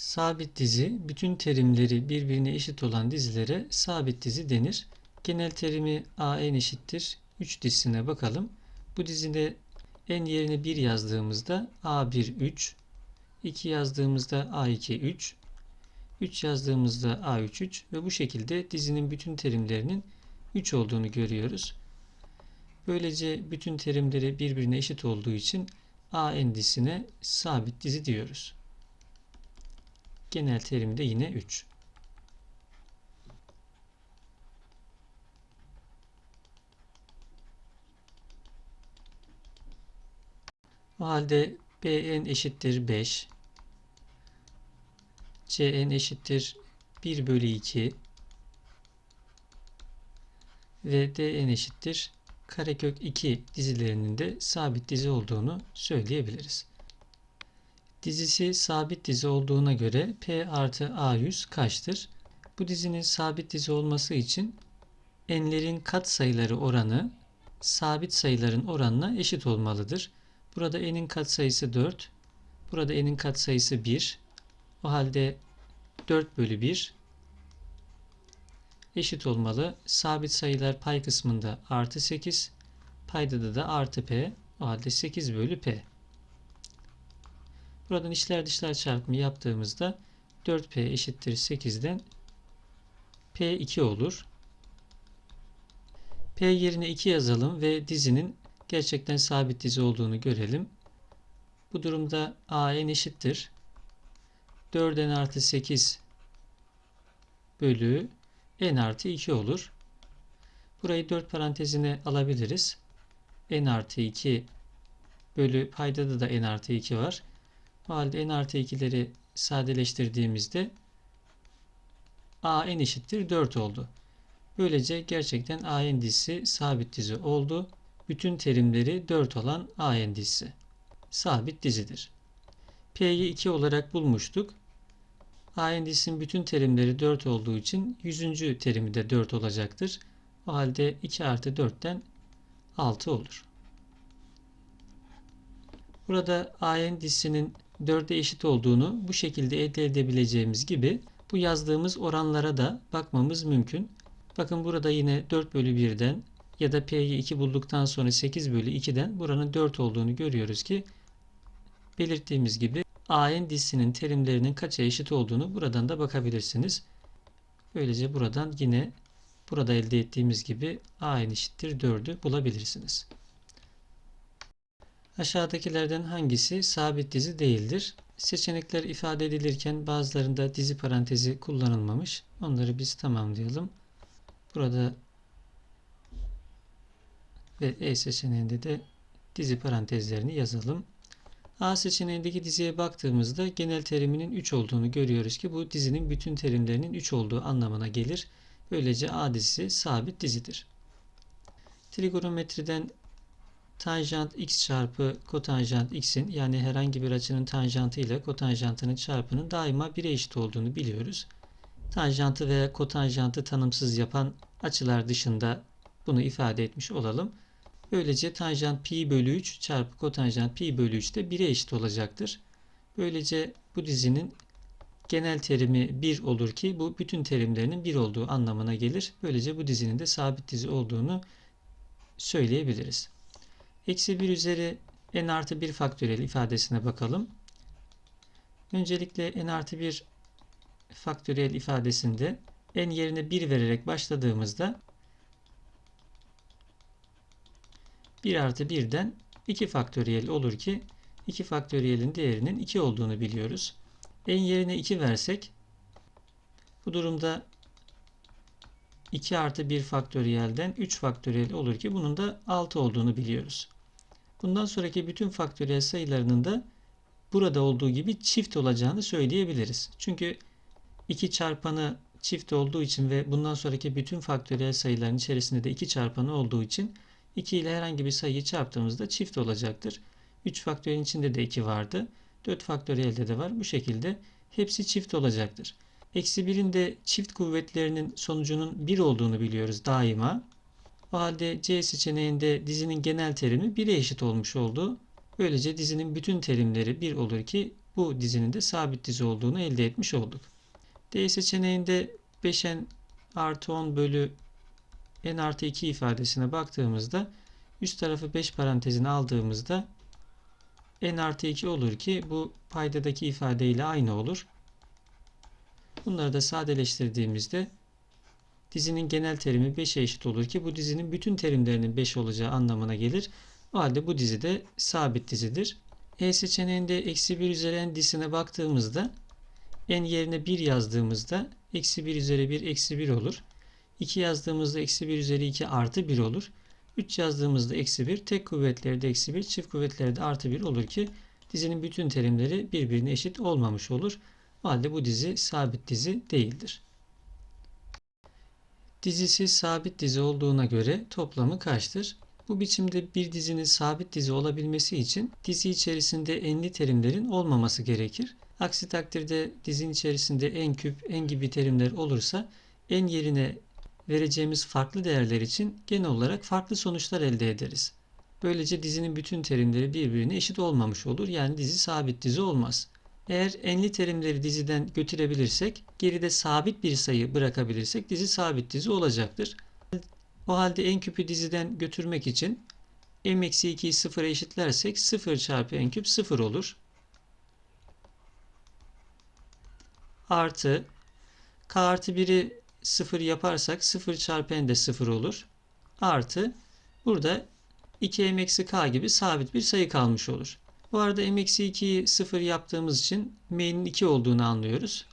Sabit dizi, bütün terimleri birbirine eşit olan dizilere sabit dizi denir. Genel terimi a n eşittir 3 dizisine bakalım. Bu dizide n yerine 1 yazdığımızda a1 3, 2 yazdığımızda a2 3, 3 yazdığımızda a3 3 ve bu şekilde dizinin bütün terimlerinin 3 olduğunu görüyoruz. Böylece bütün terimleri birbirine eşit olduğu için a n dizisine sabit dizi diyoruz. Genel terimi de yine 3. O halde Bn eşittir 5. Cn eşittir 1 bölü 2 ve Dn eşittir karekök 2 dizilerinin de sabit dizi olduğunu söyleyebiliriz. Dizisi sabit dizi olduğuna göre P artı A100 kaçtır? Bu dizinin sabit dizi olması için n'lerin katsayıları oranı sabit sayıların oranına eşit olmalıdır. Burada n'in katsayısı 4, burada n'in katsayısı 1. O halde 4 bölü 1 eşit olmalı. Sabit sayılar pay kısmında artı 8, paydada da artı p. O halde 8 bölü p. Buradan içler dışlar çarpımı yaptığımızda 4p eşittir 8'den p2 olur. p yerine 2 yazalım ve dizinin gerçekten sabit dizi olduğunu görelim. Bu durumda a n eşittir. 4n artı 8 bölü n artı 2 olur. Burayı 4 parantezine alabiliriz. n artı 2 bölü paydada da n artı 2 var. O halde n artı 2'leri sadeleştirdiğimizde a n eşittir 4 oldu. Böylece gerçekten a n dizisi sabit dizi oldu. Bütün terimleri 4 olan a n dizisi sabit dizidir. P'yi 2 olarak bulmuştuk. a n dizisinin bütün terimleri 4 olduğu için 100. terimi de 4 olacaktır. O halde 2 artı 4'ten 6 olur. Burada a n dizisinin 4'e eşit olduğunu bu şekilde elde edebileceğimiz gibi bu yazdığımız oranlara da bakmamız mümkün. Bakın burada yine 4 bölü 1'den ya da P'yi 2 bulduktan sonra 8 bölü 2'den buranın 4 olduğunu görüyoruz ki belirttiğimiz gibi AN dizisinin terimlerinin kaça eşit olduğunu buradan da bakabilirsiniz. Böylece buradan yine burada elde ettiğimiz gibi AN eşittir 4'ü bulabilirsiniz. Aşağıdakilerden hangisi sabit dizi değildir? Seçenekler ifade edilirken bazılarında dizi parantezi kullanılmamış. Onları biz tamamlayalım. Burada ve E seçeneğinde de dizi parantezlerini yazalım. A seçeneğindeki diziye baktığımızda genel teriminin 3 olduğunu görüyoruz ki bu dizinin bütün terimlerinin 3 olduğu anlamına gelir. Böylece A dizisi sabit dizidir. Trigonometriden tanjant x çarpı kotanjant x'in yani herhangi bir açının tanjantı ile kotanjantının çarpının daima 1'e eşit olduğunu biliyoruz. Tanjantı veya kotanjantı tanımsız yapan açılar dışında bunu ifade etmiş olalım. Böylece tanjant pi bölü 3 çarpı kotanjant pi bölü 3 de 1'e eşit olacaktır. Böylece bu dizinin genel terimi 1 olur ki bu bütün terimlerinin 1 olduğu anlamına gelir. Böylece bu dizinin de sabit dizi olduğunu söyleyebiliriz. Eksi 1 üzeri n artı 1 faktöriyel ifadesine bakalım. Öncelikle n artı 1 faktöriyel ifadesinde n yerine 1 vererek başladığımızda 1 artı 1'den 2 faktöriyel olur ki 2 faktöriyelin değerinin 2 olduğunu biliyoruz. n yerine 2 versek bu durumda 2 artı 1 faktöriyelden 3 faktöriyel olur ki bunun da 6 olduğunu biliyoruz. Bundan sonraki bütün faktöriyel sayılarının da burada olduğu gibi çift olacağını söyleyebiliriz. Çünkü 2 çarpanı çift olduğu için ve bundan sonraki bütün faktöriyel sayıların içerisinde de 2 çarpanı olduğu için 2 ile herhangi bir sayıyı çarptığımızda çift olacaktır. 3 faktöriyelin içinde de 2 vardı. 4 faktöriyelde de var. Bu şekilde hepsi çift olacaktır. Eksi 1'in de çift kuvvetlerinin sonucunun 1 olduğunu biliyoruz daima. O halde C seçeneğinde dizinin genel terimi 1'e eşit olmuş oldu. Böylece dizinin bütün terimleri 1 olur ki bu dizinin de sabit dizi olduğunu elde etmiş olduk. D seçeneğinde 5n artı 10 bölü n artı 2 ifadesine baktığımızda üst tarafı 5 parantezine aldığımızda n artı 2 olur ki bu paydadaki ifadeyle aynı olur. Bunları da sadeleştirdiğimizde dizinin genel terimi 5'e eşit olur ki bu dizinin bütün terimlerinin 5 olacağı anlamına gelir. O halde bu dizi de sabit dizidir. E seçeneğinde eksi 1 üzeri n dizisine baktığımızda n yerine 1 yazdığımızda eksi 1 üzeri 1 eksi 1 olur. 2 yazdığımızda eksi 1 üzeri 2 artı 1 olur. 3 yazdığımızda eksi 1, tek kuvvetleri de eksi 1, çift kuvvetleri de artı 1 olur ki dizinin bütün terimleri birbirine eşit olmamış olur. O halde bu dizi sabit dizi değildir. Dizisi sabit dizi olduğuna göre toplamı kaçtır? Bu biçimde bir dizinin sabit dizi olabilmesi için dizi içerisinde enli terimlerin olmaması gerekir. Aksi takdirde dizinin içerisinde en küp, en gibi terimler olursa en yerine vereceğimiz farklı değerler için genel olarak farklı sonuçlar elde ederiz. Böylece dizinin bütün terimleri birbirine eşit olmamış olur. Yani dizi sabit dizi olmaz. Eğer enli terimleri diziden götürebilirsek, geride sabit bir sayı bırakabilirsek dizi sabit dizi olacaktır. O halde en küpü diziden götürmek için m-2'yi sıfıra eşitlersek 0 çarpı en küp 0 olur. Artı k artı 1'i 0 yaparsak 0 çarpı n de 0 olur. Artı burada 2m eksi k gibi sabit bir sayı kalmış olur. Bu arada m eksi 2'yi 0 yaptığımız için m'nin 2 olduğunu anlıyoruz.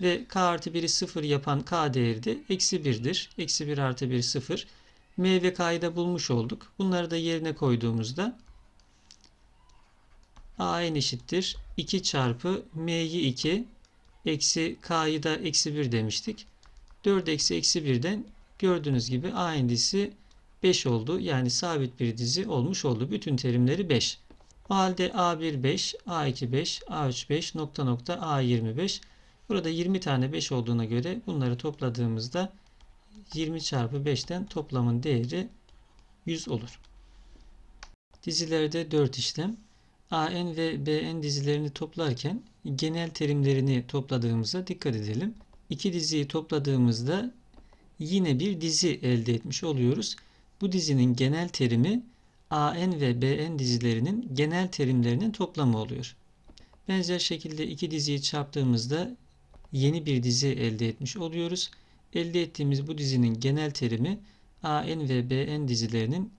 Ve k artı 1'i 0 yapan k değeri de eksi 1'dir. Eksi 1 artı 1 0. m ve k'yı da bulmuş olduk. Bunları da yerine koyduğumuzda a n eşittir. 2 çarpı m'yi 2 eksi k'yı da eksi 1 demiştik. 4 eksi eksi 1'den gördüğünüz gibi a n dizisi 5 oldu. Yani sabit bir dizi olmuş oldu. Bütün terimleri 5. O halde A1 5, A2 5, A3 5, nokta nokta A25. Burada 20 tane 5 olduğuna göre bunları topladığımızda 20 çarpı 5'ten toplamın değeri 100 olur. Dizilerde 4 işlem. AN ve BN dizilerini toplarken genel terimlerini topladığımıza dikkat edelim. İki diziyi topladığımızda yine bir dizi elde etmiş oluyoruz. Bu dizinin genel terimi AN ve BN dizilerinin genel terimlerinin toplamı oluyor. Benzer şekilde iki diziyi çarptığımızda yeni bir dizi elde etmiş oluyoruz. Elde ettiğimiz bu dizinin genel terimi AN ve BN dizilerinin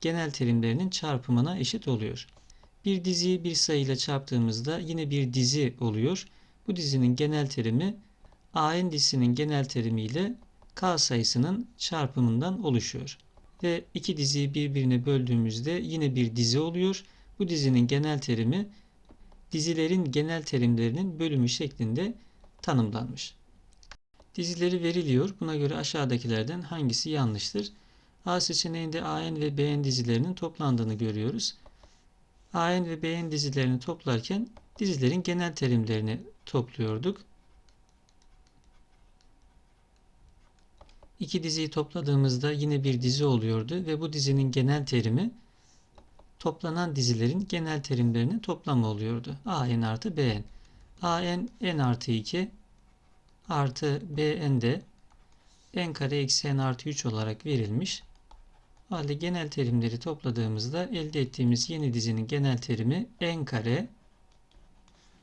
genel terimlerinin çarpımına eşit oluyor. Bir diziyi bir sayıyla çarptığımızda yine bir dizi oluyor. Bu dizinin genel terimi AN dizisinin genel terimi ile K sayısının çarpımından oluşuyor ve iki diziyi birbirine böldüğümüzde yine bir dizi oluyor. Bu dizinin genel terimi dizilerin genel terimlerinin bölümü şeklinde tanımlanmış. Dizileri veriliyor. Buna göre aşağıdakilerden hangisi yanlıştır? A seçeneğinde AN ve BN dizilerinin toplandığını görüyoruz. AN ve BN dizilerini toplarken dizilerin genel terimlerini topluyorduk. İki diziyi topladığımızda yine bir dizi oluyordu ve bu dizinin genel terimi toplanan dizilerin genel terimlerinin toplamı oluyordu. AN artı BN. AN n artı 2 artı BN de n kare eksi n artı 3 olarak verilmiş. O halde genel terimleri topladığımızda elde ettiğimiz yeni dizinin genel terimi n kare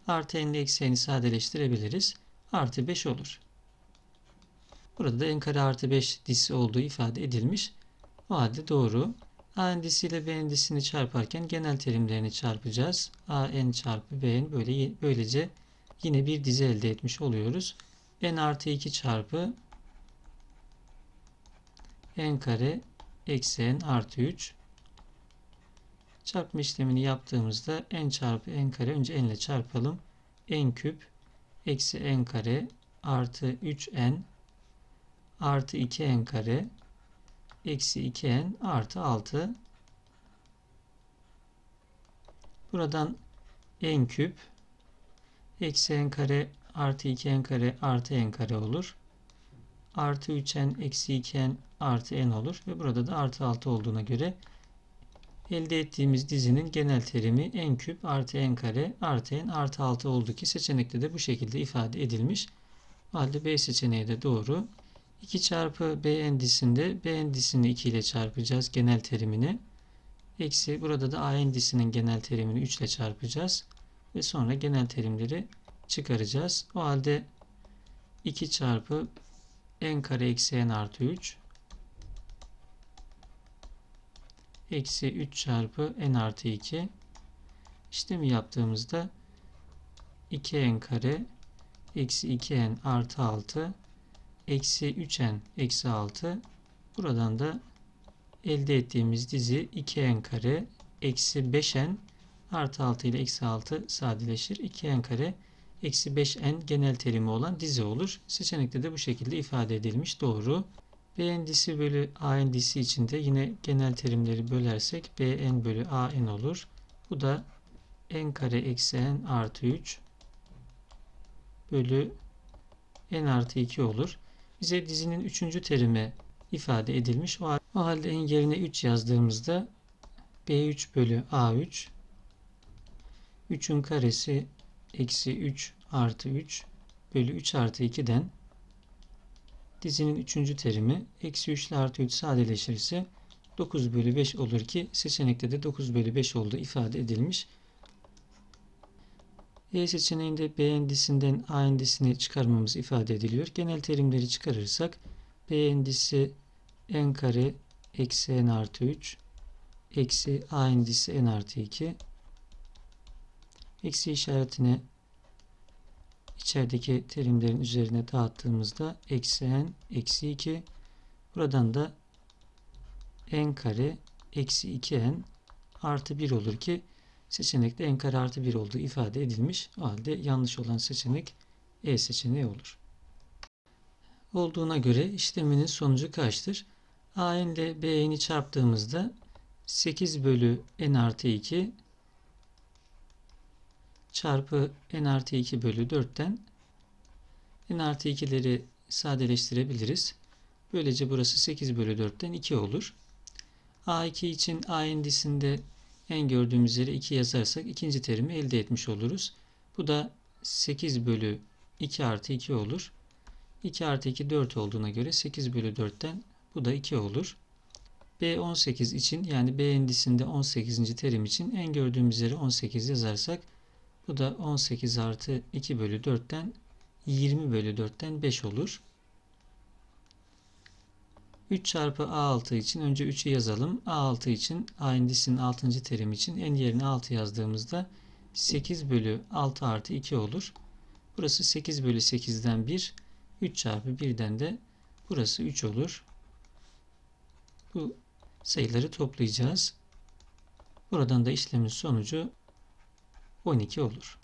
artı n eksi n'i sadeleştirebiliriz. Artı 5 olur. Burada da n kare artı 5 dizisi olduğu ifade edilmiş. O halde doğru. A endisi ile B endisini çarparken genel terimlerini çarpacağız. A n çarpı B n böyle, böylece yine bir dizi elde etmiş oluyoruz. n artı 2 çarpı n kare eksi n artı 3 çarpma işlemini yaptığımızda n çarpı n kare önce n ile çarpalım. n küp eksi n kare artı 3n artı 2n kare eksi 2n artı 6 buradan n küp eksi n kare artı 2n kare artı n kare olur. Artı 3n eksi 2n artı n olur. Ve burada da artı 6 olduğuna göre elde ettiğimiz dizinin genel terimi n küp artı n kare artı n artı 6 oldu ki seçenekte de bu şekilde ifade edilmiş. O halde B seçeneği de doğru. 2 çarpı bn dizisinde bn dizisini 2 ile çarpacağız genel terimini. Eksi burada da an dizisinin genel terimini 3 ile çarpacağız. Ve sonra genel terimleri çıkaracağız. O halde 2 çarpı n kare eksi n artı 3 eksi 3 çarpı n artı 2 işlemi yaptığımızda 2n kare eksi 2n artı 6 eksi 3n eksi 6 buradan da elde ettiğimiz dizi 2n kare eksi 5n artı 6 ile eksi 6 sadeleşir. 2n kare eksi 5n genel terimi olan dizi olur. Seçenekte de bu şekilde ifade edilmiş. Doğru. Bn disi bölü an disi için de yine genel terimleri bölersek bn bölü an olur. Bu da n kare eksi n artı 3 bölü n artı 2 olur. Bize dizinin üçüncü terimi ifade edilmiş. O halde n yerine 3 yazdığımızda b3 bölü a3 3'ün karesi eksi 3 artı 3 bölü 3 artı 2'den dizinin üçüncü terimi eksi 3 ile artı 3 sadeleşirse 9 bölü 5 olur ki seçenekte de 9 bölü 5 olduğu ifade edilmiş. E seçeneğinde B endisinden A endisini çıkarmamız ifade ediliyor. Genel terimleri çıkarırsak B endisi n kare eksi n artı 3 eksi A endisi n artı 2 eksi işaretini içerideki terimlerin üzerine dağıttığımızda eksi n eksi 2 buradan da n kare eksi 2n artı 1 olur ki seçenekte n kare artı 1 olduğu ifade edilmiş. O halde yanlış olan seçenek E seçeneği olur. Olduğuna göre işleminin sonucu kaçtır? A n ile B n'i çarptığımızda 8 bölü n artı 2 çarpı n artı 2 bölü 4'ten n artı 2'leri sadeleştirebiliriz. Böylece burası 8 bölü 4'ten 2 olur. A2 için A endisinde en gördüğümüz yere 2 yazarsak ikinci terimi elde etmiş oluruz. Bu da 8 bölü 2 artı 2 olur. 2 artı 2 4 olduğuna göre 8 bölü 4'ten bu da 2 olur. B18 için yani B endisinde 18. terim için en gördüğümüz yere 18 yazarsak bu da 18 artı 2 bölü 4'ten 20 bölü 4'ten 5 olur. 3 çarpı A6 için önce 3'ü yazalım. A6 için A indisinin 6. terim için en yerine 6 yazdığımızda 8 bölü 6 artı 2 olur. Burası 8 bölü 8'den 1. 3 çarpı 1'den de burası 3 olur. Bu sayıları toplayacağız. Buradan da işlemin sonucu 12 olur.